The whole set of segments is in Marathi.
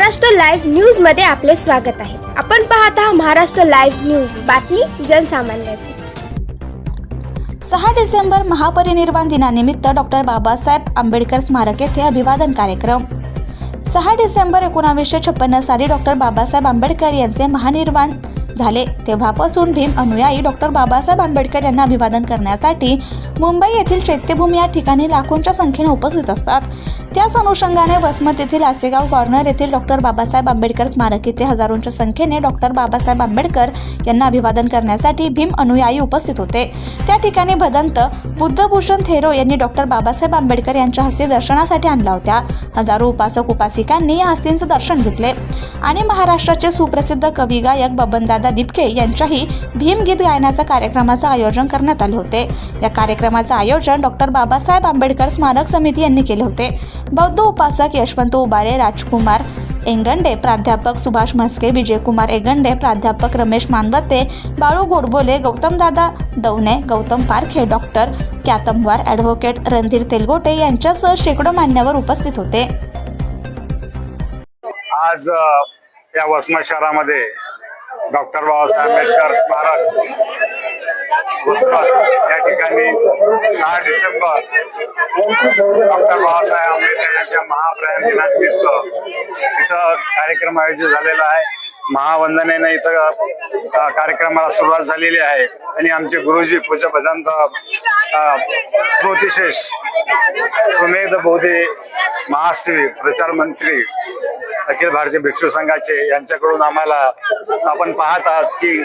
महाराष्ट्र लाईव्ह न्यूजमध्ये आपले स्वागत आहे. आपण पाहत आहात महाराष्ट्र लाईव्ह न्यूज. बातमी जनसामान्याची. सहा डिसेंबर महापरिनिर्वाण दिनानिमित्त डॉक्टर बाबासाहेब आंबेडकर स्मारक येथे अभिवादन कार्यक्रम. सहा डिसेंबर एकोणावीसशे छप्पन्न साली डॉक्टर बाबासाहेब आंबेडकर यांचे महानिर्वाण झाले. तेव्हापासून भीम अनुयायी डॉक्टर बाबासाहेब आंबेडकर यांना अभिवादन करण्यासाठी मुंबई येथील चैत्यभूमी या ठिकाणी लाखोंच्या संख्येने उपस्थित असतात. त्याच अनुषंगाने वसमत येथील आसेगाव कॉर्नर येथील डॉक्टर बाबासाहेब आंबेडकर स्मारक येथे हजारोंच्या संख्येने डॉक्टर बाबासाहेब आंबेडकर यांना अभिवादन करण्यासाठी भीम अनुयायी उपस्थित होते. त्या ठिकाणी भदंत बुद्धभूषण थेरो यांनी डॉक्टर बाबासाहेब आंबेडकर यांच्या हस्ते दर्शनासाठी आणला होत्या. हजारो उपासक उपासिकांनी या हस्तींचं दर्शन घेतले. आणि महाराष्ट्राचे सुप्रसिद्ध कवी गायक बबनदादा दिपके यांच्याही भीमगीत गायनाचा कार्यक्रमाचं आयोजन करण्यात आले होते. या कार्यक्रमाचं आयोजन डॉक्टर बाबासाहेब आंबेडकर स्मारक समिती यांनी केले होते. बौद्ध उपासक यशवंत उबारे राजकुमार एंगंडे प्राध्यापक सुभाष म्हस्के विजयकुमार एगंडे प्राध्यापक रमेश मानवते बाळू गोडबोले गौतमदादा दवणे गौतम पारखे डॉक्टर क्यातमवार ॲडव्होकेट रणधीर तेलगोटे यांच्यासह शेकडो मान्यवर उपस्थित होते. आज या वसमत शहरामध्ये डॉक्टर बाबासाहेब आंबेडकर स्मारक. पुस्तक. या ठिकाणी सहा डिसेंबर डॉक्टर बाबासाहेब आंबेडकर यांच्या महाप्रयाण दिनानिमित्त इथं कार्यक्रम आयोजित झालेला आहे. महावंदनेनं इथं कार्यक्रमाला सुरुवात झालेली आहे. आणि आमचे गुरुजी पूज्य भजंत स्मृतिशेष सुमेध बोधे महास्त्री प्रचार मंत्री अखिल भारतीय भिक्षू संघाचे यांच्याकडून आम्हाला आपण पाहत आहात की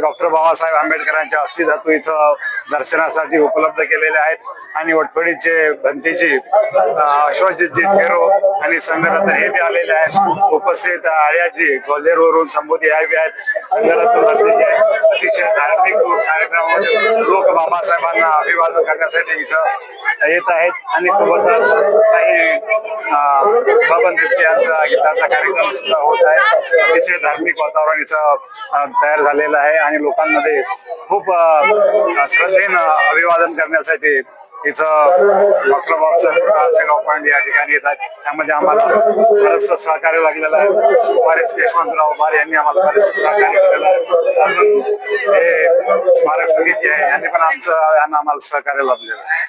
डॉक्टर बाबासाहेब आंबेडकरांच्या अस्थिधातू इथं दर्शनासाठी उपलब्ध केलेले आहेत. आणि वटफडीचे भंतीजी अश्वजितजी थेरो आणि संघरत्न हे बी आलेले आहेत. उपस्थित आर्याजी ग्वाल्हेरवरून संबोधी हे बी आहेत. अतिशय धार्मिक कार्यक्रमामध्ये लोक बाबासाहेबांना अभिवादन करण्यासाठी इथं येत आहेत आणि सोबतच काही अं, बबन यांचा गीताचा कार्यक्रम सुद्धा होत आहे अतिशय धार्मिक वातावरण इथं तयार झालेलं आहे आणि लोकांमध्ये खूप श्रद्धेनं अभिवादन करण्यासाठी इथं डॉक्टर बाबासाहेब आसेगाव पॉईंट या ठिकाणी येत आहेत त्यामध्ये आम्हाला बरंचसं सहकार्य लागलेलं आहे. बरेच यशवंतराव उभार यांनी आम्हाला बरेचसं सहकार्य केलेलं आहे. अजून हे स्मारक समिती आहे. यांनी पण आमचं यांना आम्हाला सहकार्य लाभलेलं आहे.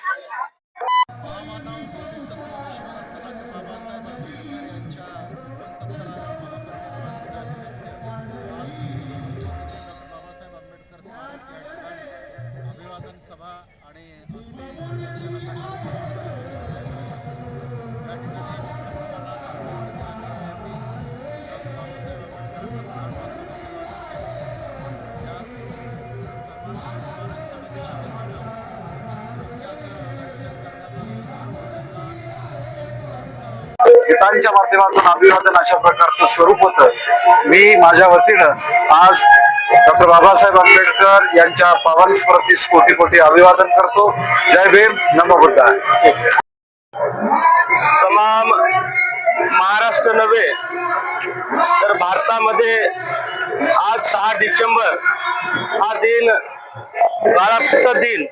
सभा आणि गीतांच्या माध्यमातून अभिवादन अशा प्रकारचं स्वरूप होतं. मी माझ्या वतीनं आज डॉक्टर बाबासाहेब आंबेडकर यांच्या पावन स्मृतीस कोटी कोटी अभिवादन करतो. जय भीम. नमो बुद्धाय. तमाम महाराष्ट्र नव्हे तर भारतामध्ये आज सहा डिसेंबर हा दिन दिन.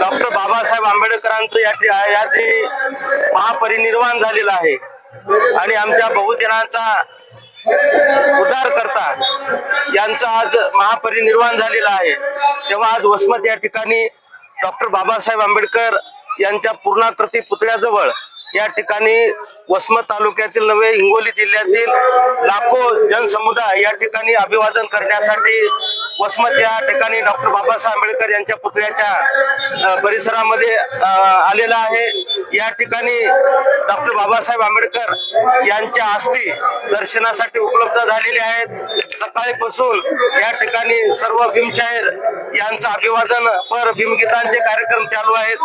डॉक्टर बाबासाहेब आंबेडकरांचं या महापरिनिर्वाण झालेलं आहे. आणि आमच्या बहुजनांचा उद्धार करता यांचा आज महापरिनिर्वाण झालेला आहे. तेव्हा आज वसमत या ठिकाणी डॉक्टर बाबासाहेब आंबेडकर यांच्या पूर्णाकृती पुतळ्याजवळ या ठिकाणी वसमत तालुक्यातील नव्हे हिंगोली जिल्ह्यातील लाखो जनसमुदाय या ठिकाणी अभिवादन करण्यासाठी वसमत या ठिकाणी डॉक्टर बाबासाहेब आंबेडकर यांच्या पुतळ्याच्या परिसरामध्ये आलेला आहे. या ठिकाणी डॉक्टर बाबासाहेब आंबेडकर यांच्या अस्थी दर्शनासाठी उपलब्ध झालेले आहेत. सकाळीपासून या ठिकाणी सर्व भीमशाहीर यांचं अभिवादन पर भीमगीतांचे कार्यक्रम चालू आहेत.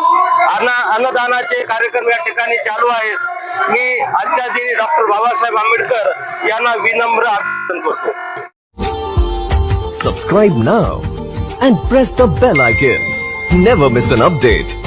अन्ना अन्नदानाचे कार्यक्रम या ठिकाणी चालू आहेत. मी आजच्या दिनी डॉक्टर बाबासाहेब आंबेडकर यांना विनम्र अभिवादन करतो. Subscribe now and press the bell icon never miss an update